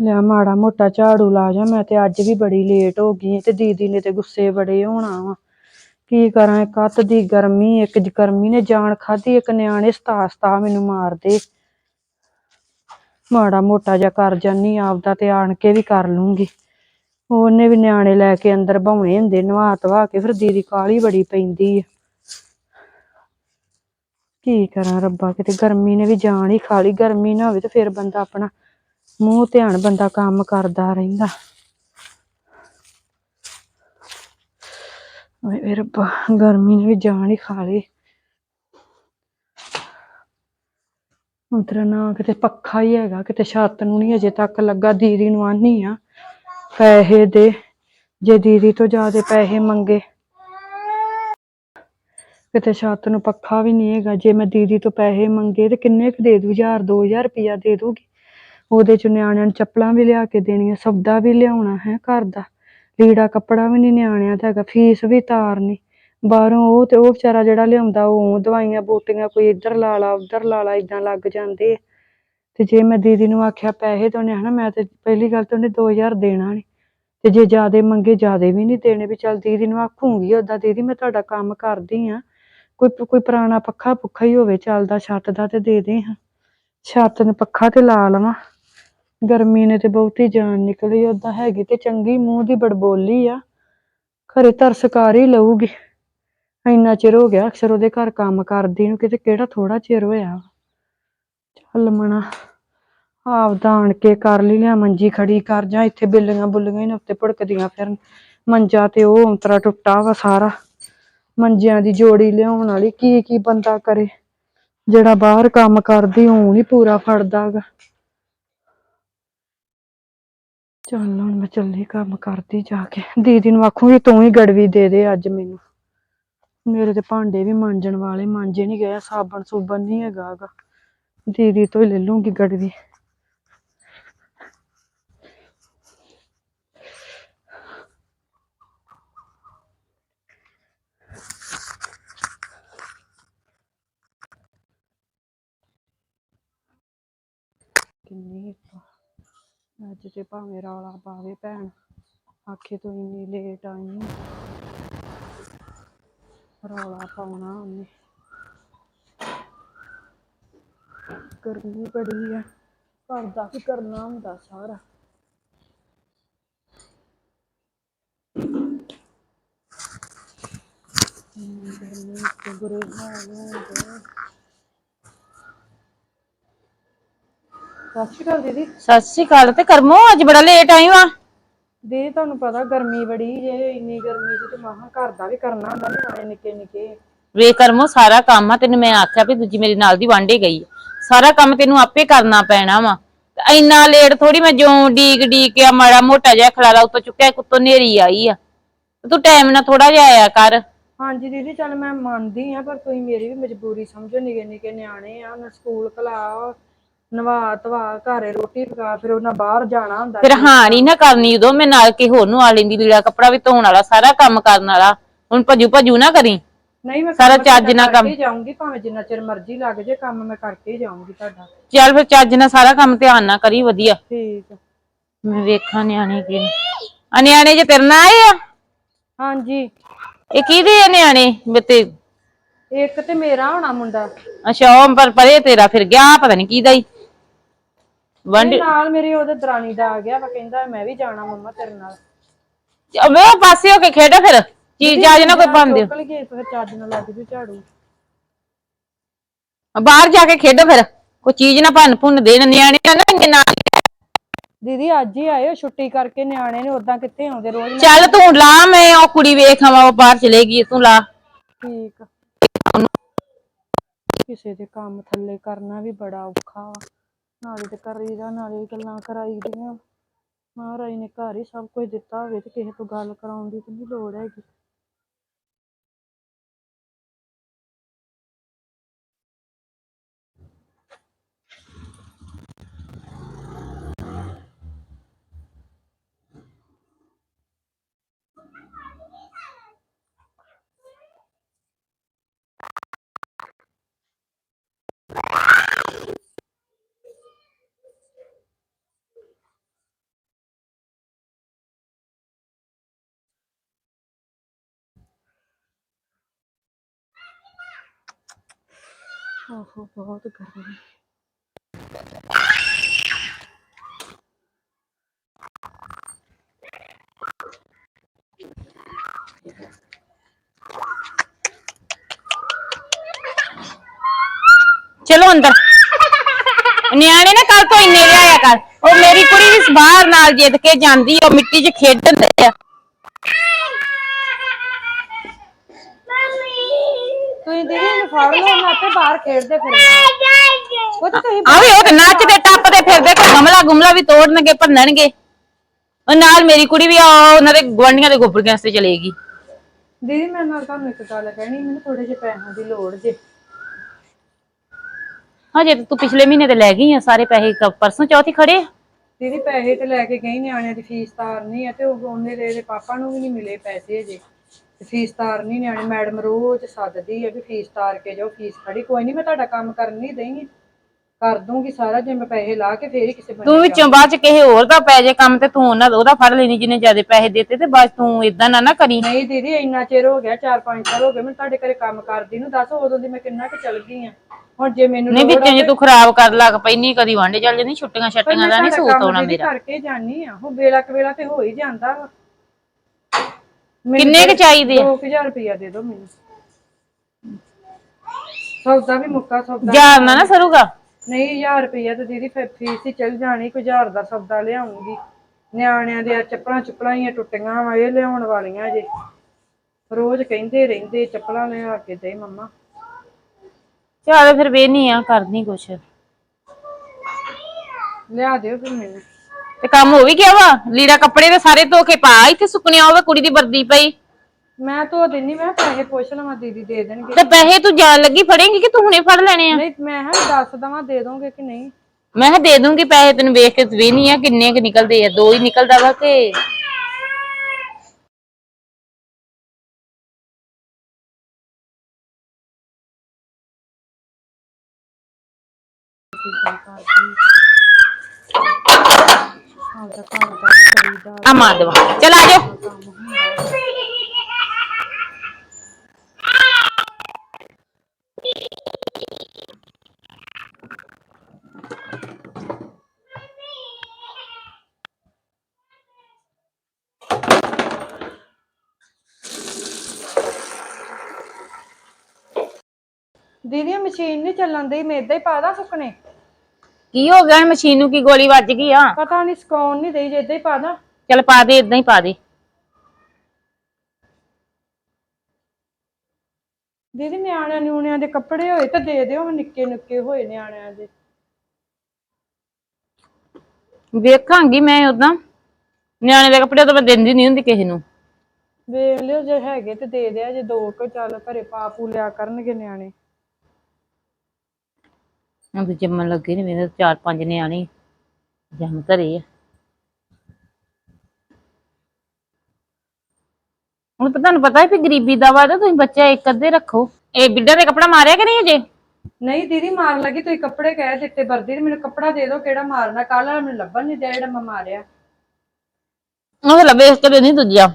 ਲਿਆ ਮਾੜਾ ਮੋਟਾ ਝਾੜੂ ਲਾ ਜਾ, ਮੈਂ ਤੇ ਅੱਜ ਵੀ ਬੜੀ ਲੇਟ ਹੋ ਗਈ ਤੇ ਦੀਦੀ ਨੇ ਤੇ ਗੁੱਸੇ ਬੜੇ ਹੋਣਾ ਵਾ। ਕੀ ਕਰਾਂ, ਇੱਕ ਅੱਤ ਦੀ ਗਰਮੀ, ਇੱਕ ਜ- ਗਰਮੀ ਨੇ ਜਾਨ ਖਾਧੀ, ਇੱਕ ਨਿਆਣੇ ਸਤਾ ਸਤਾ ਮੈਨੂੰ ਮਾਰਦੇ। ਮਾੜਾ ਮੋਟਾ ਜਿਹਾ ਕਰ ਜਾਨੀ ਆਪਦਾ ਤੇ ਆਣ ਕੇ ਵੀ ਕਰ ਲੂੰਗੀ। ਉਹਨੇ ਵੀ ਨਿਆਣੇ ਲੈ ਕੇ ਅੰਦਰ ਭਾਉਣੇ ਹੁੰਦੇ ਨਵਾ ਧਵਾ ਕੇ, ਫਿਰ ਦੀਦੀ ਕਾਲੀ ਬੜੀ ਪੈਂਦੀ ਆ। ਕੀ ਕਰਾਂ, ਰੱਬਾ, ਕਿਤੇ ਗਰਮੀ ਨੇ ਵੀ ਜਾਨ ਹੀ ਖਾ ਲਈ, ਗਰਮੀ ਨਾ ਹੋਵੇ ਤੇ ਫਿਰ ਬੰਦਾ ਆਪਣਾ ਮੂੰਹ ਧਿਆਨ ਬੰਦਾ ਕੰਮ ਕਰਦਾ ਰਹਿੰਦਾ। ਓਏ ਰੱਬਾ, ਗਰਮੀ ਨੇ ਵੀ ਜਾਨ ਹੀ ਖਾ ਲਈ। ਉਤਰਾ ਨਾ ਕਿਤੇ ਪੱਖਾ ਹੀ ਹੈਗਾ, ਕਿਤੇ ਛੱਤ ਨੂੰ ਨਹੀਂ ਅਜੇ ਤੱਕ ਲੱਗਾ, ਦੀਦੀ ਨੂੰ ਆਨੀ ਆ। ਪੈਸੇ ਦੇ, ਜੇ ਦੀਦੀ ਤੋਂ ਜ਼ਿਆਦਾ ਪੈਸੇ ਮੰਗੇ। ਕਿਤੇ ਛੱਤ ਨੂੰ ਪੱਖਾ ਵੀ ਨਹੀਂ ਹੈਗਾ, ਜੇ ਮੈਂ ਦੀਦੀ ਤੋਂ ਪੈਸੇ ਮੰਗੇ ਤੇ ਕਿੰਨੇ ਕੁ ਦੇ ਦੂ ਹਜ਼ਾਰ, ਦੋ ਹਜ਼ਾਰ ਰੁਪਇਆ ਦੇ ਦੂਗੀ ਉਹਦੇ ਚ ਨਿਆਣਿਆਂ ਨੂੰ ਚੱਪਲਾਂ ਵੀ ਲਿਆ ਕੇ ਦੇਣੀਆਂ, ਸੌਦਾ ਵੀ ਲਿਆਉਣਾ ਹੈ ਘਰ ਦਾ। ਲੀੜਾ ਕੱਪੜਾ ਵੀ ਨਹੀਂ ਨਿਆਣਿਆਂ ਦਾ ਹੈਗਾ, ਫੀਸ ਵੀ ਤਾਰਨੀ ਬਾਹਰੋਂ ਉਹ ਤੇ ਉਹ ਵਿਚਾਰਾ ਜਿਹੜਾ ਲਿਆਉਂਦਾ, ਉਹ ਦਵਾਈਆਂ, ਬੂਟੀਆਂ, ਕੋਈ ਇੱਧਰ ਲਾ ਲਾ, ਉੱਧਰ ਲਾ ਲਾ ਇਦਾਂ ਲੱਗ ਜਾਂਦੇ ਤੇ ਜੇ ਮੈਂ ਦੀਦੀ ਨੂੰ ਆਖਿਆ ਪੈਸੇ ਤਾਂ ਉਹਨੇ ਹਨਾ, ਮੈਂ ਤੇ ਪਹਿਲੀ ਗੱਲ ਤਾਂ ਉਹਨੇ 2000 ਦੇਣਾ ਨਹੀਂ ਤੇ ਜੇ ਜ਼ਿਆਦੇ ਮੰਗੇ, ਜ਼ਿਆਦੇ ਵੀ ਨਹੀਂ ਦੇਣੇ ਵੀ ਚੱਲ ਦੀਦੀ ਨੂੰ ਆਖੂੰਗੀ ਓਦਾਂ, ਦੀਦੀ, ਮੈਂ ਤੁਹਾਡਾ ਕੰਮ ਕਰਦੀ ਆ। ਕੋਈ ਕੋਈ ਪੁਰਾਣਾ ਪੱਖਾ ਪੁੱਖਾ ਹੀ ਹੋਵੇ, ਚੱਲਦਾ ਛੱਤ ਦਾ ਤੇ ਦੇ ਦੇ ਹਾਂ। ਛੱਤ ਨੂੰ ਪੱਖਾ ਤੇ ਲਾ ਲਵਾਂ। ਗਰਮੀ ਨੇ ਤੇ ਬਹੁਤੀ ਜਾਨ ਨਿਕਲੀ, ਓਦਾਂ ਹੈਗੀ ਤੇ ਚੰਗੀ, ਮੂੰਹ ਦੀ ਬੜਬੋਲੀ ਆ। ਖਰੇ ਤਰਸ ਕਰ ਹੀ ਲਊਗੀ। ਇੰਨਾ ਚਿਰ ਹੋ ਗਿਆ, ਅਕਸਰ ਉਹਦੇ ਘਰ ਕੰਮ ਕਰਦੀ ਨੂੰ, ਕਿਤੇ ਕਿਹੜਾ ਥੋੜਾ ਚਿਰ ਹੋਇਆ ਵਾ। ਚੱਲ ਮਣਾ ਆਪਦਾ ਆਣ ਕੇ ਕਰ ਲਈ, ਲਿਆ ਮੰਜੀ ਖੜੀ ਕਰ, ਜਾਂ ਇੱਥੇ ਬਿੱਲੀਆਂ ਬੁੱਲੀਆਂ ਨੇ ਉੱਤੇ ਭੜਕਦੀਆਂ ਫਿਰਨ। ਮੰਜਾ ਤੇ ਉਹ ਅੰਤਰਾ ਟੁੱਟਾ ਵਾ ਸਾਰਾ। ਮੰਜਿਆਂ ਦੀ ਜੋੜੀ ਲਿਆਉਣ ਵਾਲੀ ਕੀ ਕੀ ਬੰਦਾ ਕਰੇ। ਜਿਹੜਾ ਬਾਹਰ ਕੰਮ ਕਰਦੀ, ਉਹ ਨਹੀਂ ਪੂਰਾ ਫੜਦਾ ਗਾ ਚੱਲ ਹੁਣ ਮੈਂ ਚੱਲੀ ਕੰਮ ਕਰਦੀ ਜਾ ਕੇ। ਦੀਦੀ ਨੂੰ ਆਖੂਗੀ, ਤੂੰ ਹੀ ਗੜਵੀ ਦੇ ਦੇ ਅੱਜ ਮੈਨੂੰ। ਮੇਰੇ ਤੇ ਭਾਂਡੇ ਵੀ ਮਾਂਜਣ ਵਾਲੇ, ਮਾਂਜੇ ਨਹੀਂ ਗਏ, ਸਾਬਣ ਸੂਬਣ ਨਹੀਂ ਹੈਗਾ ਦੀਦੀ ਤੋਂ ਹੀ ਲੈ ਲੂੰਗੀ ਗੜਵੀ। ਕਿੰਨੀ ਅੱਜ ਤੇ ਭਾਵੇਂ ਰੌਲਾ ਪਾਵੇ ਭੈਣ ਆਖੇ ਤੂੰ ਇੰਨੀ ਲੇਟ ਆਈ ਆਂ। ਰੌਲਾ ਪਾਉਣਾ ਉਹਨੇ। ਗਰਮੀ ਬੜੀ ਆ ਘਰ ਦਾ ਵੀ ਕਰਨਾ ਹੁੰਦਾ ਸਾਰਾ। ਹਮ, ਗਰਮੀ ਤੇ ਬੁਰੇ ਹਾਲ ਹੁੰਦੇ ਸਤਿ ਸ਼੍ਰੀ ਅਕਾਲ ਦੀਦੀ। ਸਤਿ ਸ਼੍ਰੀ ਅਕਾਲ ਤੇ ਕਰਮੋ ਅੱਜ ਬੜਾ ਲੇਟ ਆਈ ਵਾ। ਦੀਦੀ ਤੁਹਾਨੂੰ ਪਤਾ ਗਰਮੀ ਬੜੀ ਜੇ ਇੰਨੀ ਗਰਮੀ ਚ ਤੇ ਮਹਾ ਘਰ ਦਾ ਵੀ ਕਰਨਾ ਹੁੰਦਾ ਨਿਆਣੇ ਨਿੱਕੇ ਨਿੱਕੇ। ਵੇ ਕਰਮੋ ਸਾਰਾ ਕੰਮ ਆ ਤੈਨੂੰ ਮੈਂ ਆਖਿਆ ਵੀ ਦੂਜੀ ਮੇਰੀ ਨਾਲ ਦੀ ਵਾਂਢੇ ਗਈ ਆ। ਸਾਰਾ ਕੰਮ ਤੈਨੂੰ ਆਪੇ ਕਰਨਾ ਪੈਣਾ ਵਾ। ਤੇ ਇੰਨਾ ਲੇਟ ਥੋੜੀ ਮੈਂ ਜੋ ਡੀਕ ਡੀਕ ਕੇ ਮਾੜਾ ਮੋਟਾ ਜਿਹਾ ਖਲਾਰਾ ਉੱਤੋਂ ਚੁੱਕਿਆ ਕੁੱਤੋਂ ਨੇਰੀ ਆਈ ਆ। ਤੇ ਤੂੰ ਟਾਈਮ ਨਾਲ ਥੋੜਾ ਜਿਹਾ ਆਇਆ ਕਰ। ਹਾਂਜੀ ਦੀਦੀ ਚੱਲ ਮੈਂ ਮੰਨਦੀ ਆ ਪਰ ਤੁਸੀਂ ਮੇਰੀ ਵੀ ਮਜਬੂਰੀ ਸਮਝੋ ਨਿੱਕੇ ਨਿੱਕੇ ਨਿਆਣੇ ਆ ਉਹਨਾਂ ਸਕੂਲ ਕਲਾ ਨਵਾ ਧਵਾ ਘਰੇ ਰੋਟੀ ਪਕਾ ਫਿਰ ਉਹਨਾਂ ਬਾਹਰ ਜਾਣਾ ਹੁੰਦਾ ਫਿਰ ਹਾਂ ਨੀ ਨਾ ਕਰਨੀ ਉਦੋਂ ਮੈਂ ਨਾਲ ਕੇ ਹੋਰ ਨੂੰ ਆ ਲੈਂਦੀ ਲੀੜਾ ਕੱਪੜਾ ਵੀ ਧੋਣ ਵਾਲਾ ਸਾਰਾ ਕੰਮ ਕਰਨ ਵਾਲਾ। ਹੁਣ ਭਜੂ ਭਜੂ ਨਾ ਕਰੀ। ਨਹੀਂ ਮੈਂ ਸਾਰਾ ਕੰਮ ਚੱਜ ਤੁਹਾਡਾ ਨਾਲ ਕੰਮ- ਕਰਕੇ ਜਾਊਂਗੀ ਭਾਵੇਂ ਜਿੰਨਾ ਚਿਰ ਮਰਜ਼ੀ ਲੱਗ ਜੇ ਕੰਮ ਮੈਂ ਕਰਕੇ ਹੀ ਜਾਊਂਗੀ ਤੁਹਾਡਾ। ਚੱਲ ਫਿਰ ਚੱਜ ਨਾਲ ਸਾਰਾ ਕੰਮ ਧਿਆਨ ਨਾਲ ਕਰੀ ਵਧੀਆ। ਠੀਕ ਆ। ਮੈਂ ਵੇਖਾਂ ਨਿਆਣੇ ਕੀ ਆ ਨਿਆਣੇ ਜੇ ਤੇਰੇ ਨਾਲ ਆਏ ਆ? ਹਾਂਜੀ। ਇਹ ਕਿਹਦੇ ਆ ਨਿਆਣੇ? ਵੀ ਤੇ ਇੱਕ ਤੇ ਮੇਰਾ ਹੋਣਾ ਮੁੰਡਾ। ਅੱਛਾ ਉਹ ਪਰ ਪਰੇ ਤੇਰਾ ਫਿਰ ਗਿਆ ਪਤਾ ਨਹੀਂ ਕਿਹਦਾ ਹੀ। ਵੰਡ ਤੇ ਨਾਲ ਮੇਰੀ ਉਹਦੇ ਦਰਾਣੀ ਦਾ ਆ ਗਿਆ ਵਾ ਕਹਿੰਦਾ ਮੈਂ ਵੀ ਜਾਣਾ ਮੰਮਾ ਤੇਰੇ ਨਾਲ। ਵੇ ਪਾਸੇ ਹੋ ਕੇ ਖੇਡ ਫਿਰ। ਚੀਜ਼ ਆਜ ਨਾ ਕੋਈ ਪਾਉਂਦੇ ਚੁੱਕ ਲਈਏ ਫਿਰ ਚੱਜ ਨਾਲ ਲੱਗ ਜੂ ਝਾੜੂ। ਬਾਹਰ ਜਾ ਕੇ ਖੇਡੋ ਫਿਰ। ਕੋਈ ਚੀਜ਼ ਨਾ ਭੰਨ ਭੁੰਨ ਦੇਣ ਨਿਆਣੇ ਨਾ ਇੰਨੇ ਨਾਲ। ਦੀਦੀ ਅੱਜ ਹੀ ਆਏ ਹੋ ਛੁੱਟੀ ਕਰਕੇ ਨਿਆਣੇ ਨੇ ਉਦਾਂ ਕਿੱਥੇ ਆਉਂਦੇ ਰੋਜ਼ ਚੱਲ ਤੂੰ ਲਾ ਮੈਂ ਉਹ ਕੁੜੀ ਵੇਖ ਆਵਾਂ ਉਹ ਬਾਹਰ ਚਲੇ ਗਈ ਤੂੰ ਲਾ। ਠੀਕ। ਆ। ਕਿਸੇ ਦੇ ਕੰਮ ਥੱਲੇ ਕਰਨਾ ਵੀ ਬੜਾ ਔਖਾ ਵਾ। ਨਾਲੇ ਤੇ ਕਰੀਦਾ ਨਾਲੇ ਗੱਲਾਂ ਕਰਾਈਦੀਆਂ ਮਹਾਰਾਜ ਨੇ ਘਰ ਹੀ ਸਭ ਕੁਝ ਦਿੱਤਾ ਹੋਵੇ ਤੇ ਕਿਸੇ ਤੋਂ ਗੱਲ ਕਰਾਉਣ ਦੀ ਤੇ ਨਹੀਂ ਲੋੜ ਹੈਗੀ। ਆਹੋ ਬਹੁਤ ਗਰਮੀ ਚਲੋ ਅੰਦਰ ਨਿਆਣੇ ਨਾ ਕੱਲ ਤੋਂ ਇੰਨੇ ਲਿਆਇਆ ਕਰ ਉਹ ਮੇਰੀ ਕੁੜੀ ਵੀ ਬਾਹਰ ਨਾਲ ਜਿੱਦ ਕੇ ਜਾਂਦੀ ਉਹ ਮਿੱਟੀ 'ਚ ਖੇਡਣ ਦੇ ਆ ਤੁਸੀਂ ਦੀਦੀ ਇਹਨੂੰ ਫੜ ਲਓ ਮੈਂ ਆਪੇ ਬਾਹਰ ਖੇਡਦੇ ਫਿਰਦੇ ਉਹ ਤਾਂ ਤੁਸੀਂ ਆਵੇ ਉਹ ਤੇ ਨੱਚਦੇ ਟੱਪਦੇ ਫਿਰਦੇ ਕੋਈ ਗਮਲਾ ਗੁਮਲਾ ਵੀ ਤੋੜਨਗੇ ਭੰਨਣਗੇ। ਉਹ ਨਾਲ ਮੇਰੀ ਕੁੜੀ ਵੀ ਆ ਉਹਨਾਂ ਦੇ ਗਵਾਂਢੀਆਂ ਦੇ ਗੋਬਰ ਗੈਸ ਤੇ ਚਲੇਗੀ। ਦੀਦੀ ਮੈਂ ਨਾਲ ਤੁਹਾਨੂੰ ਇੱਕ ਗੱਲ ਕਹਿਣੀ ਮੈਨੂੰ ਥੋੜੇ ਜਿਹੇ ਪੈਸਿਆਂ ਦੀ ਲੋੜ ਜੇ। ਹਜੇ ਤੇ ਤੂੰ ਪਿਛਲੇ ਮਹੀਨੇ ਤੇ ਲੈ ਗਈ ਆ ਸਾਰੇ ਪੈਸੇ ਕ- ਪਰਸੋਂ ਚੌਥੀ ਖੜੇ ਆ। ਦੀਦੀ ਪੈਸੇ ਤੇ ਲੈ ਕੇ ਗਈ ਨਿਆਣਿਆਂ ਦੀ ਫੀਸ ਤਾਰਨੀ ਆ ਤੇ ਉਹ ਉਹਨੇ ਦੇ ਇਹਦੇ ਪਾਪਾ ਨੂੰ ਵੀ ਨਹੀਂ ਮਿਲੇ ਪੈਸੇ ਅਜੇ। ਤੇ ਫੀਸ ਤਾਰਨੀ ਨਿਆਣੇ ਮੈਡਮ ਰੋਜ਼ ਸੱਦਦੀ ਹੈ ਵੀ ਫੀਸ ਤਾਰ ਕੇ ਜਾਓ ਫੀਸ ਖੜੀ ਕੋਈ ਨਹੀਂ ਮੈਂ ਤੁਹਾਡਾ ਕੰਮ ਕਰਨ ਨਹੀਂ ਦੇਂਗੀ ਕਰ ਦੂੰਗੀ ਸਾਰਾ ਜੇ ਮੈਂ ਪੈਸੇ ਲਾ ਕੇ ਫੇਰ ਹੀ ਕਿਸੇ ਬੰਦੇ ਤੂੰ ਵਿੱਚੋਂ ਬਾਅਦ ਚ ਕਿਸੇ ਹੋਰ ਦਾ ਪੈ ਜੇ ਕੰਮ ਤੇ ਤੂੰ ਉਹਨਾਂ ਦਾ ਉਹਦਾ ਫੜ ਲੈਣੀ ਜਿਹਨੇ ਜਿਆਦੇ ਪੈਸੇ ਦਿੱਤੇ ਤੇ ਬਸ ਤੂੰ ਇਦਾਂ ਨਾ ਨਾ ਕਰੀ। ਨਹੀਂ ਦੀਦੀ ਇੰਨਾ ਚਿਰ ਹੋ ਗਿਆ 4-5 ਸਾਲ ਹੋ ਗਏ ਮੈਂ ਤੁਹਾਡੇ ਘਰੇ ਕੰਮ ਕਰਦੀ ਨੂੰ ਦੱਸ ਉਦੋਂ ਦੀ ਮੈਂ ਕਿੰਨਾ ਕੁ ਚੱਲ ਗਈ ਆ। ਹੁਣ ਜੇ ਮੈਨੂੰ ਨਹੀਂ ਵਿੱਚੋਂ ਜੇ ਤੂੰ ਖਰਾਬ ਕਰ ਲੱਗ ਪਈ ਨਹੀਂ ਕਦੀ ਵਾਂਡੇ ਚੱਲ ਜਾਂਦੀ ਛੁੱਟੀਆਂ ਛੱਟੀਆਂ ਦਾ ਨਹੀਂ ਸੂਤ ਆਉਣਾ ਮੇਰਾ। ਕਰਕੇ ਜਾਨੀ ਆ ਉਹ ਵੇਲਾ ਕੁ ਵੇਲਾ ਤੇ ਹੋ ਹੀ ਜਾਂਦਾ ਵਾ। ਮੈਨੂੰ ਕਿੰਨੇ ਕੁ ਚਾਹੀਦੇ ਆ? 2000 ਰੁਪਇਆ ਦੇ ਦਿਓ ਮੈਨੂੰ। ਸੌਦਾ ਵੀ ਮੁੱਕਾ ਸੌਦਾ ਯਾਰ ਨਾ ਨਾ ਸਰੂਗਾ? ਨਹੀਂ 1000 ਰੁਪਇਆ ਤੇ ਦੀਦੀ ਫਿਰ ਫੀਸ ਹੀ ਚਲ ਜਾਣੀ ਕੋਈ ਹਜ਼ਾਰ ਦਾ ਸੌਦਾ ਲਿਆਉਂਗੀ। ਨਿਆਣਿਆਂ ਦੇ ਚੱਪਲਾਂ ਚੁੱਪਲਾਂ ਹੀ ਟੁੱਟੀਆਂ ਵਾ ਇਹ ਲਿਆਉਣ ਵਾਲੀਆਂ ਜੇ। ਰੋਜ਼ ਕਹਿੰਦੇ ਰਹਿੰਦੇ ਚੱਪਲਾਂ ਲਿਆ ਕੇ ਦੇ ਮੰਮਾ। ਚੱਲ ਫਿਰ ਵੇਹਨੀ ਆ ਕਰਨੀ ਕੁਛ। ਲਿਆ ਦਿਓ ਫਿਰ ਮੈਨੂੰ। ਤੇ ਕੰਮ ਹੋ ਵੀ ਗਿਆ ਵਾ? ਲੀੜਾ ਕੱਪੜੇ ਤੇ ਸਾਰੇ ਧੋ ਕੇ ਪਾ ਇੱਥੇ ਸੁੱਕਣਿਆ ਹੋਵੇ ਕੁੜੀ ਦੀ ਵਰਦੀ ਪਈ। ਮੈਂ ਧੋ ਦਿੰਨੀ ਮੈਂ ਪੈਸੇ ਪੁੱਛ ਲਵਾਂ ਦੀਦੀ ਦੇ ਦੇਣਗੇ। ਤੇ ਪੈਸੇ ਤੂੰ ਜਾਣ ਲੱਗੀ ਫੜੇਂਗੀ ਕਿ ਤੂੰ ਹੁਣੇ ਫੜ ਲੈਣੇ ਆ? ਨਹੀਂ ਮੈਂ ਹਾਂ ਦੱਸ ਦਵਾਂ ਦੇ ਦੋਗੇ ਕਿ ਨਹੀਂ? ਮੈਂ ਕਿਹਾ ਦੇ ਦੂੰਗੀ ਪੈਸੇ ਤੈਨੂੰ ਵੇਖ ਕੇ ਵੇਹਨੀ ਆ ਕਿੰਨੇ ਕੁ ਨਿਕਲਦੇ ਆ ਦੋ ਹੀ ਨਿਕਲਦਾ ਵਾ ਕਿ। ਆਪਦਾ ਘਰ ਦਾ ਵੀ ਕਰੀਦਾ ਆ ਮਾਰ ਦੇਵਾ ਚਲ ਆ ਜਾਓ। ਕੰਮ ਹੁੰਦਾ ਦੀਦੀ ਇਹ ਮਸ਼ੀਨ ਨਹੀਂ ਚੱਲਣ ਦੀ ਮੈਂ ਏਦਾਂ ਹੀ ਪਾਦਾ ਸੁੱਕਣੇ। ਕੀ ਹੋ ਗਿਆ? ਮਸ਼ੀਨ ਨੂੰ ਕੀ ਗੋਲੀ ਵੱਜ ਗਈ ਆ? ਪਤਾ ਨਹੀਂ ਸਕਾਉਣ ਨਹੀਂ ਦੇਈ ਜੇ ਏਦਾਂ ਹੀ ਪਾਦਾ ਚਲ ਪਾ ਦੇ ਇਦਾਂ ਹੀ ਪਾ ਦੇ। ਦੀਦੀ ਨਿਆਣਿਆਂ ਨਿਆਣਿਆਂ ਦੇ ਕੱਪੜੇ ਹੋਏ ਤਾਂ ਦੇ ਦਿਓ ਨਿੱਕੇ ਨਿੱਕੇ ਹੋਏ ਨਿਆਣਿਆਂ ਦੇ। ਵੇਖਾਂਗੀ ਮੈਂ ਉਦਾਂ ਨਿਆਣੇ ਦੇ ਕੱਪੜੇ ਤਾਂ ਮੈਂ ਦਿੰਦੀ ਨਹੀਂ ਹੁੰਦੀ ਕਿਸੇ ਨੂੰ। ਵੇਖ ਲਿਓ ਜੇ ਹੈਗੇ ਤੇ ਦੇ ਦਿਆ ਜੇ ਦੋ ਕੁ ਚੱਲ ਘਰੇ ਪਾ ਪੂ ਲਿਆ ਕਰਨਗੇ ਨਿਆਣੇ। ਹੁਣ ਤੇ ਜੰਮਣ ਲੱਗੇ ਨੇ ਮੇਰੇ ਚਾਰ ਪੰਜ ਨਿਆਣੇ ਜੰਮ ਧਰੇ ਆ। ਹੁਣ ਤਾਂ ਤੁਹਾਨੂੰ ਪਤਾ ਹੈ ਕਿ ਗਰੀਬੀ ਦਾ ਵਾ ਤਾਂ ਤੁਸੀਂ ਬੱਚਾ ਇੱਕ ਅੱਧੇ ਰੱਖੋ। ਇਹ ਬਿੱਡਾ ਦੇ ਕੱਪੜਾ ਮਾਰਿਆ ਕਿ ਨਹੀਂ ਅਜੇ? ਨਹੀਂ ਦੀਦੀ ਮਾਰਨ ਲੱਗੀ ਤੁਸੀਂ ਕੱਪੜੇ ਕਹਿ ਦਿੱਤੇ ਵਰਦੀ ਤੇ ਮੈਨੂੰ ਕੱਪੜਾ ਦੇ ਦਿਓ ਕਿਹੜਾ ਮਾਰਨਾ ਕੱਲ ਵਾਲਾ ਮੈਨੂੰ ਲੱਭਣ ਨਹੀਂ ਦਿਆ ਜਿਹੜਾ ਮੈਂ ਮਾਰਿਆ। ਉਹ ਲੱਭੇ ਇਸ ਤੇ ਨਹੀਂ ਦੂਜਾ।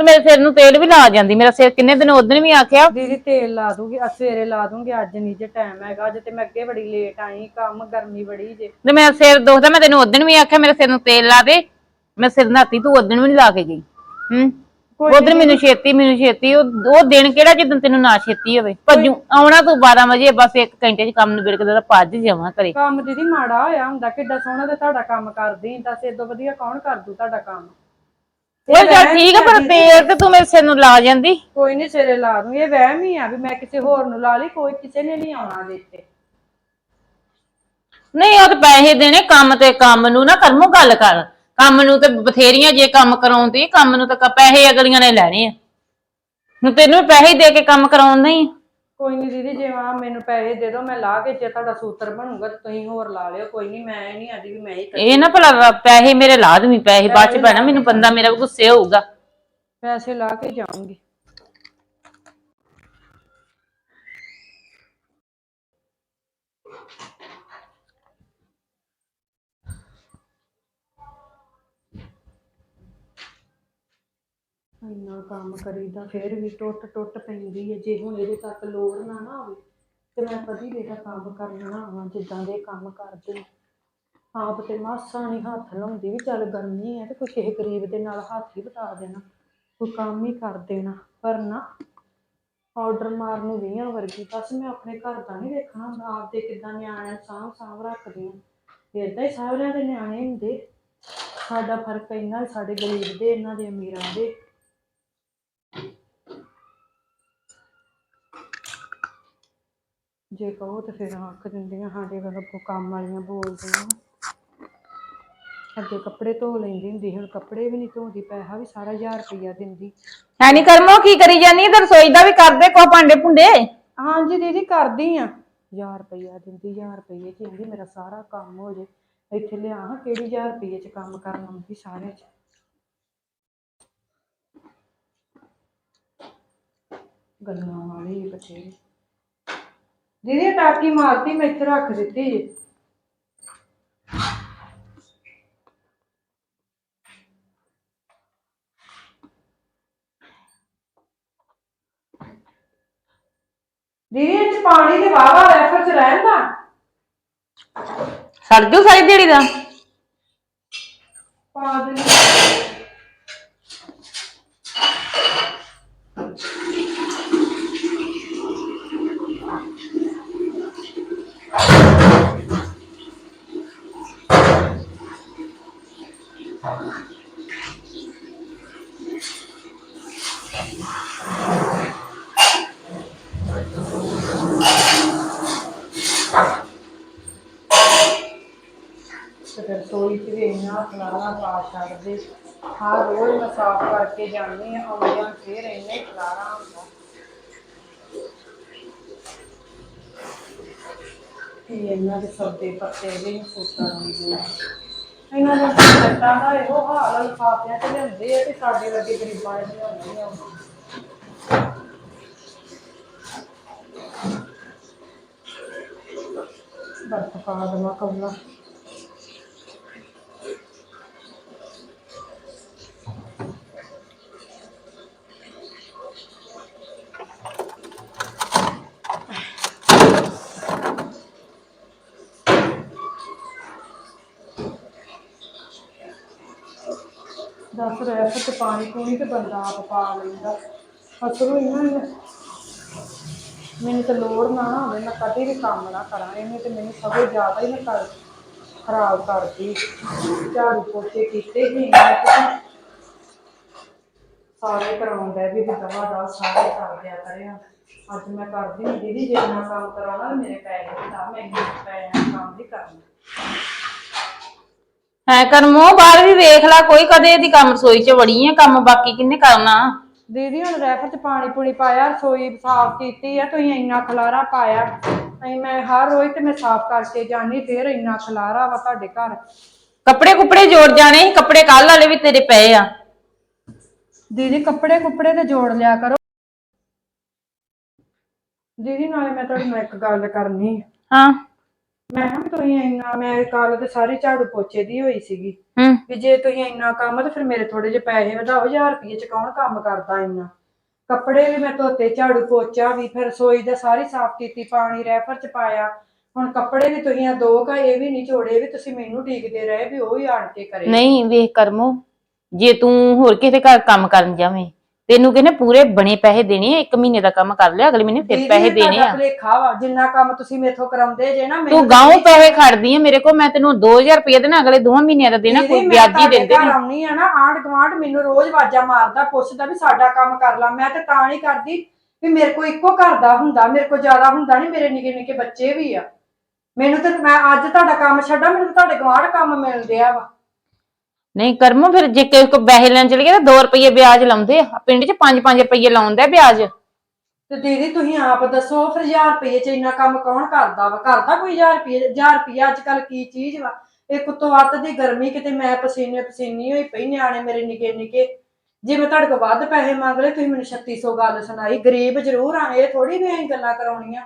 ਤੇ ਮੇਰੇ ਸਿਰ ਨੂੰ ਤੇਲ ਵੀ ਲਾ ਜਾਂਦੀ ਮੇਰਾ ਸਿਰ ਕਿੰਨੇ ਦਿਨ ਉਦੋਂ ਵੀ ਆਖਿਆ। ਦੀਦੀ ਤੇਲ ਲਾ ਦੂੰਗੀ ਅੱਜ ਸਵੇਰੇ ਲਾ ਦੂੰਗੀ ਅੱਜ ਨਹੀਂ ਜੇ ਟਾਈਮ ਹੈਗਾ ਅੱਜ ਤੇ ਮੈਂ ਅੱਗੇ ਬੜੀ ਲੇਟ ਆਈ ਕੰਮ ਗਰਮੀ ਬੜੀ ਜੇ। ਤੇ ਮੇਰਾ ਸਿਰ ਦੁਖਦਾ ਮੈਂ ਤੈਨੂੰ ਉਦੋਂ ਵੀ ਆਖਿਆ ਮੇਰੇ ਸਿਰ ਨੂੰ ਤੇਲ ਲਾ ਦੇ ਮੈਂ ਸਿਰ ਨਹਾਤੀ ਤੂੰ ਉਦੋਂ ਵੀ ਨਹੀਂ ਲਾ ਕੇ ਗਈ। ਹੂੰ? ਕੋਈ ਉਧਰ ਮੈਨੂੰ ਛੇਤੀ ਮੈਨੂੰ ਛੇਤੀ ਉਹ ਉਹ ਦਿਨ ਕਿਹੜਾ ਜਦੋਂ ਤੈਨੂੰ ਨਾ ਛੇਤੀ ਹੋਵੇ? ਭੱਜੂ ਆਉਣਾ ਤੂੰ 12 ਵਜੇ ਬਸ ਇੱਕ ਘੰਟੇ ਚ ਕੰਮ ਨਿਬੜ ਕੇ ਤਾਂ ਭੱਜ ਜਾਵਾਂ ਘਰੇ। ਕੰਮ ਦੀਦੀ ਮਾੜਾ ਹੋਇਆ ਹੁੰਦਾ ਕਿੱਡਾ ਸੋਹਣਾ ਤੇ ਤੁਹਾਡਾ ਕੰਮ ਕਰਦੀ ਦੱਸ ਇਦੋਂ ਵਧੀਆ ਕੌਣ ਕਰ ਦੂ ਤੁਹਾਡਾ ਕੰਮ? ਉਹ ਚੱਲ ਠੀਕ ਆ ਪਰ ਤੇਲ ਤੇ ਤੂੰ ਮੇਰੇ ਸਿਰ ਨੂੰ ਲਾ ਜਾਂਦੀ। ਕੋਈ ਨਹੀਂ ਸਿਰੇ ਲਾ ਦੂੰ ਇਹ ਵਹਿਮ ਹੀ ਆ ਵੀ ਮੈਂ ਕਿਸੇ ਹੋਰ ਨੂੰ ਲਾ ਲਈ ਕੋਈ ਕਿਸੇ ਨੇ ਨਹੀਂ ਆਉਣਾ ਦੇ ਤੇ। ਨਹੀਂ ਉਹ ਤੇ ਪੈਸੇ ਦੇਣੇ ਕੰਮ ਤੇ ਕੰਮ ਨੂੰ ਨਾ ਕਰਮੋ ਗੱਲ ਕਰ। ਕੰਮ ਨੂੰ ਤੇ ਬਥੇਰੀਆਂ ਜੇ ਕੰਮ ਕਰਾਉਂਦੀ ਕੰਮ ਨੂੰ ਤਾਂ ਕ- ਪੈਸੇ ਅਗਲੀਆਂ ਨੇ ਲੈਣੇ ਆ। ਹੁਣ ਤੈਨੂੰ ਵੀ ਪੈਸੇ ਹੀ ਦੇ ਕੇ ਕੰਮ ਕਰਾਉਣਾ ਹੀ ਆ। ਕੋਈ ਨਹੀਂ ਦੀਦੀ ਜੇ ਆ ਮੈਨੂੰ ਪੈਸੇ ਦੇ ਦਿਓ ਮੈਂ ਲਾ ਕੇ ਜੇ ਤੁਹਾਡਾ ਸੂਤਰ ਬਣੂਗਾ ਤੇ ਤੁਸੀਂ ਹੋਰ ਲਾ ਲਿਓ ਕੋਈ ਨਹੀਂ ਮੈਂ ਨਹੀਂ ਆਦੀ ਵੀ ਮੈਂ ਹੀ ਕਰੀ ਇਹ ਨਾ ਭਲਾ ਪੈਸੇ ਮੇਰੇ ਲਾ ਦਵੀਂ ਪੈਸੇ ਬਾਅਦ ਚ ਪੈਣਾ ਮੈਨੂੰ ਬੰਦਾ ਮੇਰਾ ਗੁੱਸੇ ਹੋਊਗਾ। ਪੈਸੇ ਲਾ ਕੇ ਜਾਊਂਗੀ। ਇੰਨਾ ਕੰਮ ਕਰੀਦਾ ਫਿਰ ਵੀ ਟੁੱਟ ਟੁੱਟ ਪੈਂਦੀ ਹੈ। ਜੇ ਹੁਣ ਇਹਦੇ ਤੱਕ ਲੋੜ ਨਾ ਨਾ ਹੋਵੇ, ਤੇ ਮੈਂ ਕਦੀ ਵੀ ਕੰਮ ਕਰਨਾ ਵਾ ਜਿੱਦਾਂ ਦੇ ਕੰਮ ਕਰਦੇ ਆਪ ਤੇ ਮਾਸਾ ਨਹੀਂ ਹੱਥ ਲਾਉਂਦੀ ਵੀ ਚੱਲ ਗਰਮੀ ਹੈ ਤੇ ਕੋਈ ਕਿਸੇ ਗਰੀਬ ਦੇ ਨਾਲ ਹੱਥ ਹੀ ਵਟਾ ਦੇਣਾ, ਕੋਈ ਕੰਮ ਹੀ ਕਰ ਦੇਣਾ। ਪਰ ਨਾ ਆਰਡਰ ਮਾਰਨ ਨੂੰ ਵੀਹਾਂ ਵਰਗੀ, ਬਸ ਮੈਂ ਆਪਣੇ ਘਰ ਦਾ ਨਹੀਂ ਵੇਖਣਾ ਹੁੰਦਾ। ਆਪਦੇ ਕਿੱਦਾਂ ਨਿਆਣਿਆਂ ਸਾਂਭ ਸਾਂਭ ਰੱਖਦੀ ਹਾਂ। ਏਦਾਂ ਹੀ ਸਾਰਿਆਂ ਦੇ ਨਿਆਣੇ ਹੁੰਦੇ। ਸਾਡਾ ਫ਼ਰਕ ਇੰਨਾ ਸਾਡੇ ਗਰੀਬ ਦੇ, ਇਹਨਾਂ ਦੇ ਅਮੀਰਾਂ ਦੇ। ਜੇ ਕਹੋ ਤੇ ਫਿਰ ਆਖ ਦਿੰਦੀਆਂ ਸਾਡੇ ਵੱਲੋਂ ਕੋ ਕੰਮ ਵਾਲੀਆਂ ਬੋਲਦੀਆਂ। ਅੱਗੇ ਕੱਪੜੇ ਧੋ ਲੈਂਦੀ ਹੁੰਦੀ ਸੀ, ਹੁਣ ਕੱਪੜੇ ਵੀ ਨਹੀਂ ਧੋਂਦੀ ਪੈਸਾ ਵੀ ਸਾਰਾ 1000 ਰੁਪਈਆ ਦਿੰਦੀ। ਹੈ ਨਹੀਂ ਕਰਮੋ ਕੀ ਕਰੀ ਜਾਨੀ ਤੇ ਰਸੋਈ ਦਾ ਵੀ ਕਰਦੇ ਕੋ ਭਾਂਡੇ ਭੁੰਡੇ? ਹਾਂਜੀ ਦੀਦੀ ਕਰਦੀ ਆ। 1000 ਰੁਪਈਆ ਦਿੰਦੀ 1000 ਰੁਪਈਏ ਚ ਕਹਿੰਦੀ ਮੇਰਾ ਸਾਰਾ ਕੰਮ ਹੋ ਜੇ। ਇੱਥੇ ਲਿਆ ਹਾਂ ਕਿਹੜੀ 1000 ਰੁਪਈਏ ਚ ਕੰਮ ਕਰਨ ਆਉਂਦੀ ਸਾਰੇ ਚ। ਗੱਲਾਂ ਵਾਲੀ ਬਥੇਰੀ। ਦੀਦੀ ਟਾਕੀ ਮਾਰਤੀ, ਮੈਂ ਇੱਥੇ ਰੱਖ ਦਿੱਤੀ ਜੀ। ਦੀਦੀ, ਇਹ ਚ ਪਾਣੀ ਤੇ ਵਾਵਾ ਰੈਫਰ ਚ ਰਹਿਣ ਦਾ। ਸੜ ਜੂ ਸਾਰੀ ਦਿਹਾੜੀ ਦਾ ਪਾ ਦੇ ਤੇ ਫਿਰ ਰਸੋਈ ਚ ਵੀ ਇੰਨਾ ਖਲਾਰਾ ਹਰ ਰੋਜ਼ ਮੈਂ ਸਾਫ਼ ਕਰਕੇ ਜਾਂਦੀ ਆ ਆਉਂਦਿਆਂ ਫੇਰ ਇੰਨਾ ਖਲਾਰਾ ਹੁੰਦਾ। ਕੀ ਇਹਨਾਂ ਦੇ ਸਬਦੇ ਪੱਤੇ ਵੀ ਨੀ ਸੁੱਟਣ ਆਉਂਦੇ ਇਹਨਾਂ ਦਾ ਸੱਟਾਂ ਦਾ ਇਹੋ ਹਾਲ ਲਿਫਾਫਿਆਂ ਚ ਲਿਆਉਂਦੇ ਆ ਤੇ ਸਾਡੇ ਵਰਗੇ ਗਰੀਬਾਂ ਨੇ ਲਿਆਉਂਦੇ ਆ। ਬਸ ਪਾ ਦੇਵਾਂ ਕੌਲਾ ਦਸ ਰੈਫ ਤੇ ਪਾਣੀ ਪੂਣੀ ਤੇ ਬੰਦਾ ਆਪ ਪਾ ਲੈਂਦਾ। ਅਸਲ ਇਹਨਾਂ ਨੇ ਮੈਨੂੰ ਤਾਂ ਲੋੜ ਨਾ ਹੋਵੇ, ਮੈਂ ਕਦੇ ਵੀ ਕੰਮ ਨਾ ਕਰਾਂ। ਇਹਨੇ ਤੇ ਮੈਨੂੰ ਸਗੋਂ ਜ਼ਿਆਦਾ ਹੀ ਕਰ ਖਰਾਬ ਕਰਦੀ ਝਾੜੂ ਪੋਚੇ ਕੀਤੇ ਹੀ ਨਹੀਂ ਤੇ ਸਾਰੇ ਕਰਾਉਂਦਾ ਵੀ ਦਵਾ ਦਾ ਸਾਰੇ ਕਰ ਦਿਆ ਕਰਿਆ। ਅੱਜ ਮੈਂ ਕਰਦੀ ਨਹੀਂ ਦੀਦੀ, ਜੇ ਮੈਂ ਕੰਮ ਕਰਾਉਣਾ ਮੇਰੇ ਪੈਸੇ ਦਾ ਮੈਂ ਇੰਨੇ ਪੈਸੇ ਨਾਲ ਕੰਮ ਨਹੀਂ ਕਰਨਾ। ਹੈ ਕਰਮੋ ਬਾਹਰ ਵੀ ਵੇਖ ਲੈ ਕੋਈ ਕਦੇ ਇਹਦੀ ਕੰਮ ਰਸੋਈ ਚ ਵੜੀ ਆ ਕੰਮ ਬਾਕੀ ਕਿੰਨੇ ਕਰਨਾ? ਦੀਦੀ ਹੁਣ ਰੈਫਰ ਚ ਪਾਣੀ ਪੂਣੀ ਪਾਇਆ ਰਸੋਈ ਸਾਫ਼ ਕੀਤੀ ਆ ਤੁਸੀਂ ਇੰਨਾ ਖਲਾਰਾ ਪਾਇਆ। ਅਈ ਮੈਂ ਹਰ ਰੋਜ਼ ਤੇ ਮੈਂ ਸਾਫ਼ ਕਰਕੇ ਜਾਨੀ ਫੇਰ ਇੰਨਾ ਖਲਾਰਾ ਵਾ ਤੁਹਾਡੇ ਘਰ। ਕੱਪੜੇ ਕੁਪੜੇ ਜੋੜ ਜਾਣੇ ਸੀ ਕੱਪੜੇ ਕੱਲ ਵਾਲੇ ਵੀ ਤੇਰੇ ਪਏ ਆ। ਦੀਦੀ ਕੱਪੜੇ ਕੁੱਪੜੇ ਤੇ ਜੋੜ ਲਿਆ ਕਰੋ। ਦੀਦੀ ਨਾਲੇ ਮੈਂ ਤੁਹਾਡੇ ਨਾਲ ਇੱਕ ਗੱਲ ਕਰਨੀ ਆ। ਹਾਂ। ਮੈਂ ਕਿਹਾ ਵੀ ਤੁਸੀਂ ਇੰਨਾ ਮੈਂ ਕੱਲ ਤੇ ਸਾਰੇ ਝਾੜੂ ਪੋਚੇ ਦੀ ਹੋਈ ਸੀਗੀ। ਹੂੰ। ਵੀ ਜੇ ਤੁਸੀਂ ਇੰਨਾ ਕੰਮ ਤੇ ਫਿਰ ਮੇਰੇ ਥੋੜੇ ਜਿਹੇ ਪੈਸੇ ਵਧਾਓ 1000 ਰੁਪਏ ਚ ਕੌਣ ਕੰਮ ਕਰਦਾ ਇੰਨਾ? ਕੱਪੜੇ ਵੀ ਮੈਂ ਧੋਤੇ ਝਾੜੂ ਪੋਚਾ ਵੀ ਫਿਰ ਰਸੋਈ ਦਾ ਸਾਰੀ ਸਾਫ਼ ਕੀਤੀ ਪਾਣੀ ਰੈਫਰ ਚ ਪਾਇਆ। ਹੁਣ ਕੱਪੜੇ ਵੀ ਤੁਸੀਂ ਆ ਦੋ ਕਾ ਇਹ ਵੀ ਨਹੀਂ ਛੋੜੇ ਵੀ ਤੁਸੀਂ ਮੈਨੂੰ ਢੀਕਦੇ ਰਹੇ ਵੀ ਉਹ ਹੀ ਆਣ ਕੇ ਕਰੇ। ਨਹੀਂ ਵੇਖ ਕਰਮੋ ਜੇ ਤੂੰ ਹੋਰ ਕਿਸੇ ਦੇ ਘਰ ਕੰਮ ਕਰਨ ਜਾਵੇਂ। ਤੈਨੂੰ ਕਹਿੰਦੇ ਪੂਰੇ ਬਣੇ ਪੈਸੇ ਦੇਣੇ ਆ ਇੱਕ ਮਹੀਨੇ ਦਾ ਕੰਮ ਕਰ ਲਿਆ ਅਗਲੇ ਮਹੀਨੇ ਫਿਰ ਪੈਸੇ ਦੇਣੇ ਆ। ਭਲੇਖਾ ਵਾ ਜਿੰਨਾ ਕੰਮ ਤੁਸੀਂ ਮੇਥੋਂ ਕਰਾਉਂਦੇ ਜੇ ਨਾ ਤੂੰ ਗਾਉਂ ਪੈਸੇ ਖੜਦੀ ਆ ਮੇਰੇ ਕੋਲ ਮੈਂ ਤੈਨੂੰ 2000 ਰੁਪਏ ਦੇਣਾ ਅਗਲੇ ਦੋਵਾਂ ਮਹੀਨਿਆਂ ਦਾ ਦੇਣਾ ਕੋਈ ਵਿਆਜੀ ਦਿੰਦੇ ਨਹੀਂ। ਆਉਣੀ ਆ ਨਾ ਆਂਢ ਗੁਆਂਢ ਮੈਨੂੰ ਰੋਜ਼ ਆਵਾਜ਼ਾਂ ਮਾਰਦਾ ਪੁੱਛਦਾ ਵੀ ਸਾਡਾ ਕੰਮ ਕਰ ਲਾ ਮੈਂ ਤੇ ਤਾਂ ਨਹੀਂ ਕਰਦੀ ਵੀ ਮੇਰੇ ਕੋਲ ਇੱਕੋ ਘਰ ਦਾ ਹੁੰਦਾ ਮੇਰੇ ਕੋਲ ਜ਼ਿਆਦਾ ਹੁੰਦਾ ਨਹੀਂ ਮੇਰੇ ਨਿੱਕੇ ਨਿੱਕੇ ਬੱਚੇ ਵੀ ਆ। ਮੈਨੂੰ ਤੇ ਮੈਂ ਅੱਜ ਤੁਹਾਡਾ ਕੰਮ ਛੱਡਾਂ ਮੈਨੂੰ ਤੁਹਾਡੇ ਗੁਆਂਢ ਕੰਮ ਮਿਲ ਰਿਹਾ ਵਾ। ਨਹੀਂ ਕਰਮੋ ਫਿਰ ਜੇ ਕਿਸੇ ਕੋ ਪੈਸੇ ਲੈਣ ਚਲੇ ਗਏ ਤਾਂ 2 ਰੁਪਏ ਵਿਆਜ ਲਾਉਂਦੇ ਆ। ਪਿੰਡ 'ਚ 5-5 ਰੁਪਏ ਲਾਉਂਦਾ ਵਿਆਜ। ਤੇ ਦੀਦੀ ਤੁਸੀਂ ਆਪ ਦੱਸੋ ਫਿਰ 1000 ਰੁਪਏ ਚ ਇੰਨਾ ਕੰਮ ਕੌਣ ਕਰਦਾ ਵਾ? ਕਰਦਾ ਕੋਈ 1000 ਰੁਪਏ 1000 ਰੁਪਏ ਅੱਜ ਕੱਲ ਕੀ ਚੀਜ਼ ਵਾ? ਇੱਕ ਉੱਤੋਂ ਅੱਤ ਦੀ ਗਰਮੀ ਕਿਤੇ ਮੈਂ ਪਸੀਨੇ ਪਸੀਨੀ ਹੋਈ ਪਈ ਨਿਆਣੇ ਮੇਰੇ ਨਿੱਕੇ ਨਿੱਕੇ। ਜੇ ਮੈਂ ਤੁਹਾਡੇ ਕੋਲ ਵੱਧ ਪੈਸੇ ਮੰਗ ਲਏ ਤੁਸੀਂ ਮੈਨੂੰ 3600 ਗੱਲ ਸੁਣਾਈ। ਗਰੀਬ ਜ਼ਰੂਰ ਆ ਇਹ ਥੋੜੀ ਵੀ ਅਸੀਂ ਗੱਲਾਂ ਕਰਾਉਣੀਆਂ।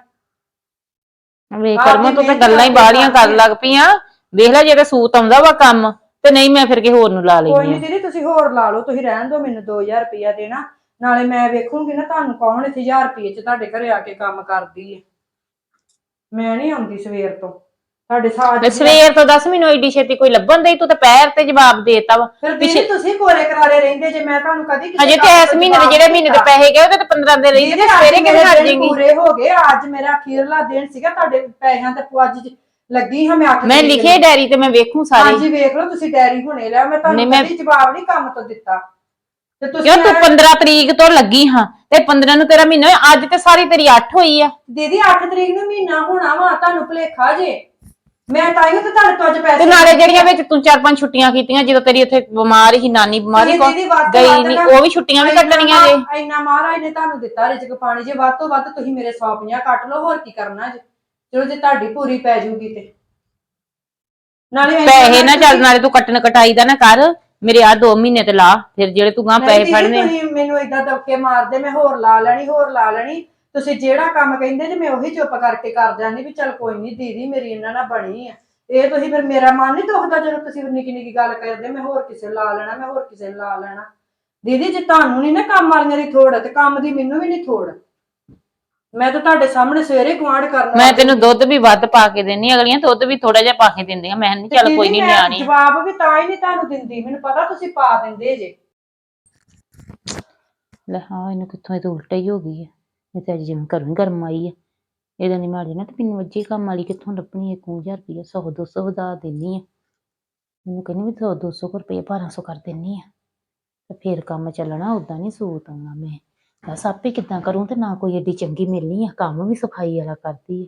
ਆਹ ਕਰਮੋ ਤੇ ਤੂੰ ਤਾਂ ਗੱਲਾਂ ਹੀ ਬਾਹਲੀਆਂ ਕਰ ਕਰਦੀ। ਲੱਗ ਪਈਆਂ ਵੇਖ ਲੈ ਜੇ ਤਾਂ ਸੂਤ ਆਉਂਦਾ ਵਾ ਕੰਮ। ਤੇ ਨਹੀਂ ਮੈਂ ਫਿਰ ਕੇ ਹੋਰ ਨੂੰ ਲਾ ਕੋਈ ਲੈਣੀ ਨਹੀਂ ਦੀਦੀ ਤੁਸੀਂ ਹੋਰ ਲਾ ਲਓ ਤੁਸੀਂ ਰਹਿਣ ਦਿਓ ਮੈਨੂੰ 2000 ਰੁਪਇਆ ਦੇਣਾ। ਨਾਲੇ ਮੈਂ ਵੇਖੂੰਗੀ ਨਾ ਤੁਹਾਨੂੰ ਕੌਣ ਇੱਥੇ 1000 ਰੁਪਏ ਚ ਤੁਹਾਡੇ ਘਰੇ ਆ ਕੇ ਕੰਮ ਕਰਦੀ ਹੈ। ਮੈਂ ਨਹੀਂ ਆਉਂਦੀ ਸਵੇਰ ਤੋਂ। ਤੁਹਾਡੇ ਸਾਥ ਤੇ ਸਵੇਰ ਤੋਂ ਦੱਸ ਮੈਨੂੰ ਏਡੀ ਛੇਤੀ ਕੋਈ ਲੱਭਣ ਦੇ ਤੂੰ ਤਾਂ ਪੈਰ ਤੇ ਜਵਾਬ ਦੇਤਾ ਵਾ। ਫਿਰ ਦੀਦੀ ਤੁਸੀਂ ਕੋਲੇ ਕਰਾਰੇ ਰਹਿੰਦੇ ਜੇ ਮੈਂ ਤੁਹਾਨੂੰ ਕਦੀ ਕਿਸੇ ਹਜੇ ਤੇ ਕੰਮ ਇਸ ਤੋਂ ਮਹੀਨੇ ਦੇ ਜਵਾਬ ਜਿਹੜੇ ਮਹੀਨੇ ਦੇ। ਪੈਸੇ ਗਏ ਉਹਦੇ ਤੇ 15 ਦੇ ਰਹੀ ਤੇ ਦੀਦੀ, ਸਵੇਰੇ ਕਿਵੇਂ ਹਟ ਦਿਨ ਪੂਰੇ ਹੋ ਗਏ ਅੱਜ ਮੇਰਾ ਅਖੀਰਲਾ ਦਿਨ ਸੀਗਾ ਤੁਹਾਡੇ ਪੈਸਿਆਂ ਤੇ ਅੱਜ ਜ- ਲੱਗੀ ਹਾਂ ਮੈਂ 8 ਮੈਂ ਲਿਖੇ ਡਾਇਰੀ ਤੇ ਮੈਂ ਵੇਖੂ ਸਾਰੇ। ਹਾਂਜੀ ਵੇਖ ਲਓ ਤੁਸੀਂ ਡੈਰੀ ਹੁਣੇ ਲਿਆ ਮੈਂ ਤੁਹਾਨੂੰ ਨਹੀਂ, ਮੈਂ- ਕਦੀ ਜਵਾਬ ਨਹੀਂ ਕੰਮ ਤੋਂ ਦਿੱਤਾ। ਤੇ ਤੁਸੀਂ ਕਿਉਂ ਤੂੰ ਐਂ- 15 ਤਰੀਕ ਤੋਂ ਲੱਗੀ ਹਾਂ ਤੇ 15 ਨੂੰ ਤੇਰਾ ਮਹੀਨਾ ਹੋਇਆ, ਅੱਜ ਤੇ ਸਾਰੀ ਤੇਰੀ 8 ਹੋਈ ਆ। ਦੀਦੀ 8 ਤਰੀਕ ਨੂੰ ਮਹੀਨਾ ਹੋਣਾ ਵਾ ਤੁਹਾਨੂੰ ਭੁਲੇਖਾ ਜੇ। ਮੈਂ ਤਾਂ ਹੀ ਤੇ ਤੁਹਾਡੇ ਤੋਂ ਅੱਜ ਤੇ ਪੈਸੇ ਨਾਲੇ ਜਿਹੜੀਆਂ ਵਿੱਚ ਤੂੰ ਚਾਰ ਪੰਜ ਛੁੱਟੀਆਂ ਕੀਤੀਆਂ ਜਦੋਂ ਤੇਰੀ ਉੱਥੇ ਬਿਮਾਰ ਸੀ ਨਾਨੀ ਬਿਮਾਰੀ ਕੋ ਦੀਦੀ, ਵੱਧ ਤੋਂ ਗਈ ਵੱਧ ਨਹੀਂ ਨਾ- ਉਹ ਵੀ ਛੁੱਟੀਆਂ ਵੀ ਕੱਟਣੀਆਂ ਜੇ। ਇੰਨਾ ਮਹਾਰਾਜ ਨੇ ਤੁਹਾਨੂੰ ਦਿੱਤਾ ਰਿਜਕ ਪਾਣੀ ਜੇ। ਵੱਧ ਤੋਂ ਵੱਧ ਤੁਸੀਂ ਮੇਰੇ 150 ਕੱਟ ਲਓ ਹੋਰ ਕੀ ਕਰਨਾ ਜੇ? ਚਲੋ ਜੇ ਤੁਹਾਡੀ ਪੂਰੀ ਪੈ ਜੂਗੀ ਤੇ। ਨਾਲੇ ਪੈਸੇ ਨਾ ਚੱਲ ਨਾਲੇ ਤੂੰ ਕੱਟਣ ਕਟਾਈ ਦਾ ਨਾ ਕਰ ਮੇਰੇ ਆ 2 ਮਹੀਨੇ ਤੇ ਲਾ ਫਿਰ ਜਿਹੜੇ ਤੂੰ ਗਾਂ ਪੈਸੇ ਫੜਨੇ। ਆ। ਤੁਸੀਂ ਮੈਨੂੰ ਏਦਾਂ ਦਬਕੇ ਮਾਰਦੇ ਮੈਂ ਹੋਰ ਲਾ ਲੈਣੀ ਹੋਰ ਲਾ ਲੈਣੀ। ਤੁਸੀਂ ਜਿਹੜਾ ਕੰਮ ਕਹਿੰਦੇ ਜੇ ਮੈਂ ਉਹੀ ਚੁੱਪ ਕਰਕੇ ਕਰ ਜਾਂਦੀ ਵੀ ਚਲ ਕੋਈ ਨਹੀਂ ਦੀਦੀ ਮੇਰੀ ਇਹਨਾਂ ਨਾਲ ਬਣੀ ਆ। ਇਹ ਤੁਸੀਂ ਫਿਰ ਮੇਰਾ ਮਨ ਨਹੀਂ ਦੁਖਦਾ ਜਦੋਂ ਤੁਸੀਂ ਨਿੱਕੀ ਨਿੱਕੀ ਗੱਲ ਕਰਦੇ ਮੈਂ ਹੋਰ ਕਿਸੇ ਨੂੰ ਲਾ ਲੈਣਾ ਮੈਂ ਹੋਰ ਕਿਸੇ ਨੂੰ ਲਾ ਲੈਣਾ। ਦੀਦੀ ਜੇ ਤੁਹਾਨੂੰ ਨਹੀਂ ਨਾ ਕੰਮ ਵਾਲੀਆਂ ਦੀ ਥੋੜ ਤੇ ਕੰਮ ਦੀ ਮੈਨੂੰ ਵੀ ਨਹੀਂ ਥੋੜ। ਮੈਂ ਤਾਂ ਤੁਹਾਡੇ ਸਾਹਮਣੇ ਸਵੇਰੇ ਗੁਆਂਢ ਕਰਨਾ ਮੈਂ ਤੈਨੂੰ ਦੁੱਧ ਵੀ ਵੱਧ ਪਾ ਕੇ ਦਿੰਨੀ ਆ, ਅਗਲੀਆਂ ਦੁੱਧ ਵੀ ਥੋੜਾ ਜਿਹਾ ਪਾ ਕੇ ਦਿੰਦੀਆਂ। ਮੈਂ ਨਹੀਂ ਚੱਲ ਕੋਈ ਨਹੀਂ ਮੈਂ ਨਿਆਣੀ ਜਵਾਬ ਵੀ ਤਾਂ ਹੀ ਨਹੀਂ ਤੁਹਾਨੂੰ ਦਿੰਦੀ। ਮੈਨੂੰ ਪਤਾ ਤੁਸੀਂ ਪਾ ਦਿੰਦੇ ਜੇ। ਲੈ ਹਾਂ ਇਹਨੂੰ ਕਿੱਥੋਂ ਇਹ ਤਾਂ ਉਲਟਾ ਹੀ ਹੋ ਗਈ ਹੈ ਇਹ ਤਾਂ ਅੱਜ ਜਿਵੇਂ ਘਰੋਂ ਹੀ ਗਰਮ ਆਈ ਹੈ ਇਹਦਾ ਨਹੀਂ ਮਾਰ ਨਾ ਤੇ ਮੈਨੂੰ ਵੱਜੇ ਕੰਮ ਵਾਲੀ ਕਿੱਥੋਂ ਲੱਭਣੀ ਹੈ 1000 ਰੁਪਏ 100 200 ਵਧਾ ਦੇਣੀ ਆ। ਮੈਨੂੰ ਕਹਿੰਦੀ ਵੀ 100 200 ਰੁਪਏ 1200 ਕਰ ਦੇਣੀ ਆ। ਤੇ ਫੇਰ ਕੰਮ ਚੱਲਣਾ ਉਦਾਂ ਨਹੀਂ ਸੂਤ ਆਉਣਾ ਮੈਂ। ਬਸ ਆਪੇ ਕਿੱਦਾਂ ਕਰੂੰ ਤੇ ਨਾ ਕੋਈ ਏਡੀ ਚੰਗੀ ਮਿਲਣੀ ਆ ਕੰਮ ਵੀ ਸਫ਼ਾਈ ਵਾਲਾ ਕਰਦੀ ਹੈ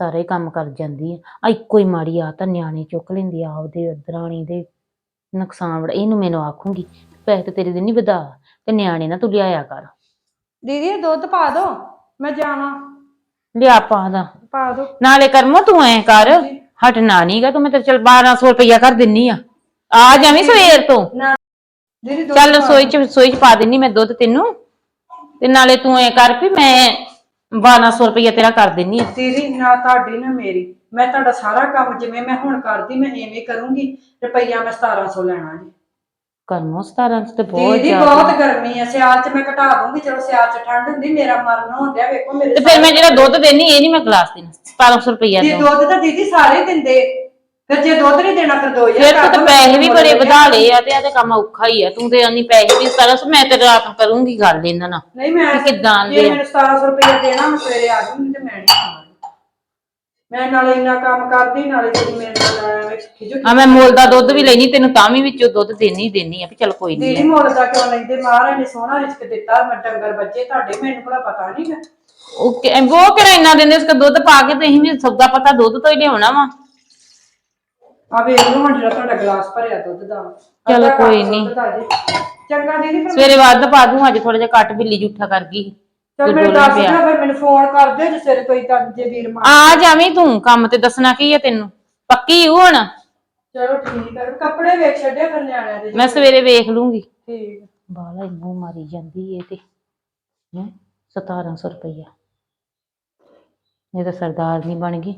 ਸਾਰਾ ਹੀ ਕੰਮ ਕਰ ਜਾਂਦੀ ਹੈ ਆ ਇੱਕੋ ਹੀ ਮਾੜੀ ਆ ਤਾਂ ਨਿਆਣੇ ਚੁੱਕ ਲੈਂਦੀ ਆ ਆਪਦੇ ਦਰਾਣੀ ਦੇ ਨੁਕਸਾਨ ਬੜਾ ਇਹਨੂੰ ਮੈਨੂੰ ਆਖੂੰਗੀ ਪੈਸੇ ਤੇ ਤੇਰੇ ਦੇ ਨਹੀਂ ਵਧਾ ਤੇ ਨਿਆਣੇ ਨਾ ਤੂੰ ਲਿਆਇਆ ਕਰ। ਦੀਦੀ ਇਹ ਦੁੱਧ ਪਾ ਦਿਓ ਮੈਂ ਜਾਵਾਂ। ਲਿਆ ਪਾ ਦਾ। ਪਾ ਦਿਓ ਨਾਲੇ ਕਰਮੋ ਤੂੰ ਐ ਕਰ ਹਟਣਾ ਨਹੀਂਗਾ ਤੂੰ ਮੈਂ ਤੇ ਚਲ 1200 ਰੁਪਇਆ ਕਰ ਦਿੰਨੀ ਆ। ਆ ਜਾਵੀਂ ਸਵੇਰ ਤੋਂ। ਨਾ। ਦੀਦੀ ਦੁੱਧ ਚੱਲ ਪਾ ਰਸੋਈ ਚ ਰਸੋਈ ਚ ਪਾ ਦਿੰਨੀ ਮੈਂ ਦੁੱਧ ਤੈਨੂੰ। ਤੇ ਨਾਲੇ ਤੂੰ ਐ ਕਰ ਵੀ ਮੈਂ 1200 ਰੁਪਇਆ ਤੇਰਾ ਕਰ ਦਿੰਨੀ ਆ। ਦੀਦੀ ਨਾ ਤੁਹਾਡੀ ਨਾ ਮੇਰੀ। ਮੈਂ ਤੁਹਾਡਾ ਸਾਰਾ ਕੰਮ ਜਿਵੇਂ ਮੈਂ ਹੁਣ ਕਰਦੀ ਮੈਂ ਐਵੇਂ ਕਰੂੰਗੀ ਰੁਪਈਆ ਮੈਂ 1700 ਲੈਣਾ ਜੀ। ਕਰਮੋ 17 ਚ ਤੇ ਬਹੁਤ ਦੀਦੀ ਜ਼ਿਆਦਾ। ਬਹੁਤ ਗਰਮੀ ਆ। ਸਿਆਲ 'ਚ ਮੈਂ ਘਟਾ ਦੂੰਗੀ ਚਲੋ ਸਿਆਲ 'ਚ ਠੰਡ ਹੁੰਦੀ ਮੇਰਾ ਮਰਨ ਹੁੰਦਿਆ ਵੇਖੋ ਮੇਰੇ ਤੇ ਫਿਰ ਮੈਂ ਜਿਹੜਾ ਦੁੱਧ ਦੇਣੀ ਇਹ ਨਹੀਂ ਮੈਂ ਗਲਾਸ ਦੇਣਾ 1700 ਰੁਪਇਆ ਜੀ ਦੋ ਦੁੱਧ ਤਾਂ ਦੀਦੀ ਸਾਰੇ ਦਿੰਦੇ। ਫਿਰ ਜੇ ਦੁੱਧ ਨਹੀਂ ਦੇਣਾ ਫਿਰ 2000 ਫਿਰ ਤੂੰ ਤੇ ਪੈਸੇ ਵੀ ਬੜੇ ਵਧਾ ਲਏ ਆ ਤੇ ਇਹਦੇ ਕੰਮ ਔਖਾ ਹੀ ਆ। ਤੂੰ ਤੇ ਆਨੀ ਪੈਸੇ ਵੀ 1700 ਮੈਂ ਤੇ ਰਾਤ ਨੂੰ ਕਰੂੰਗੀ ਗੱਲ ਇਹਨਾਂ ਨਾਲ। ਨਹੀਂ ਮੈਂ ਵੀ ਕਿੱਦਾਂ ਜੇ ਆ? ਮੈਨੂੰ 1700 ਰੁਪਏ ਦੇਣਾ ਮੈਂ ਸਵੇਰੇ ਆ ਜਾਊਂਗੀ ਤੇ ਮੈਂ ਨਹੀਂ ਖਾਣਾ। ਮੈਂ ਨਾਲੇ ਇੰਨਾ ਕੰਮ ਕਰਦੀ ਨਾਲੇ ਤੁਸੀਂ ਮੇਰੇ ਨਾਲ ਐਵੇਂ ਖਿਜੋ ਆ ਮੈਂ ਮੁੱਲ ਦਾ ਦੁੱਧ ਵੀ ਲੈਣੀ ਤੈਨੂੰ ਤਾਂ ਵੀ ਵਿੱਚੋਂ ਦੁੱਧ ਦੇਣੀ ਹੀ ਦੇਣੀ ਆ ਵੀ ਚੱਲ ਕੋਈ ਨਹੀਂ ਦੀਦੀ ਮੁੱਲ ਦਾ ਕਿਉਂ ਲੈਂਦੇ? ਮਹਾਰਾਜ ਨੇ ਸੋਹਣਾ ਰਿਸਕ ਦਿੱਤਾ ਮੈਂ ਡੰਗਰ ਬੱਚੇ ਤੁਹਾਡੇ ਮੈਨੂੰ ਭਲਾ ਪਤਾ ਨਹੀਂ ਗਾ। ਉਹ ਕਿ- ਉਹ ਕਿਹੜਾ ਇੰਨਾ ਦਿੰਦੇ ਉਸ ਦੁੱਧ ਪਾ ਕੇ ਤੇ ਅਸੀਂ ਵੀ ਸੌਦਾ ਪਤਾ ਦੁੱਧ ਤੋਂ ਹੀ ਲਿਆਉਣਾ ਵਾ। ਆ ਵੇਖ ਲਓ ਹੁਣ ਜਿਹੜਾ ਤੁਹਾਡਾ ਗਲਾਸ ਭਰਿਆ ਦੁੱਧ ਦਾ। ਚਲੋ ਅੱਧਾ ਕੱਪ ਕੋਈ ਦੁੱਧ ਨੀ। ਦਾ ਜੀ। ਚੰਗਾ ਦੀਦੀ ਫਿਰ ਸਵੇਰੇ ਵੱਧ ਪਾ ਦੂੰ ਅੱਜ ਥੋੜਾ ਜਿਹਾ ਘੱਟ ਬਿੱਲੀ ਜੂਠਾ ਕਰ ਗਈ ਚਲ ਕੋਈ ਮੈਨੂੰ ਡੋਲਾ ਦੱਸ ਪਿਆ। ਦਿਓ ਫਿਰ ਮੈਨੂੰ ਫੋਨ ਕਰ ਦਿਓ ਜੇ ਸਵੇਰੇ ਕੋਈ ਤਾਂ ਜੇ ਵੀਰ ਮਾਰ ਆ ਜਾਵੀਂ ਤੂੰ ਕੰਮ ਤੇ ਦੱਸਣਾ ਕੀ ਆ ਤੈਨੂੰ? ਪੱਕੀ ਹੂੰ ਹੁਣ? ਚਲੋ ਠੀਕ ਹੈ ਕੱਪੜੇ ਵੇਖ ਛੱਡਿਓ ਫਿਰ ਨਿਆਣਿਆਂ ਦੇ ਮੈਂ ਸਵੇਰੇ ਵੇਖ ਲੂੰਗੀ। ਠੀਕ ਬਾਲਾ ਇਹਨੂੰ ਮਾਰੀ ਜਾਂਦੀ ਏ ਤੇ। ਹੈ? 1700 ਰੁਪਈਆ। ਇਹ ਤਾਂ ਸਰਦਾਰ ਨਹੀਂ ਬਣ ਗਈ।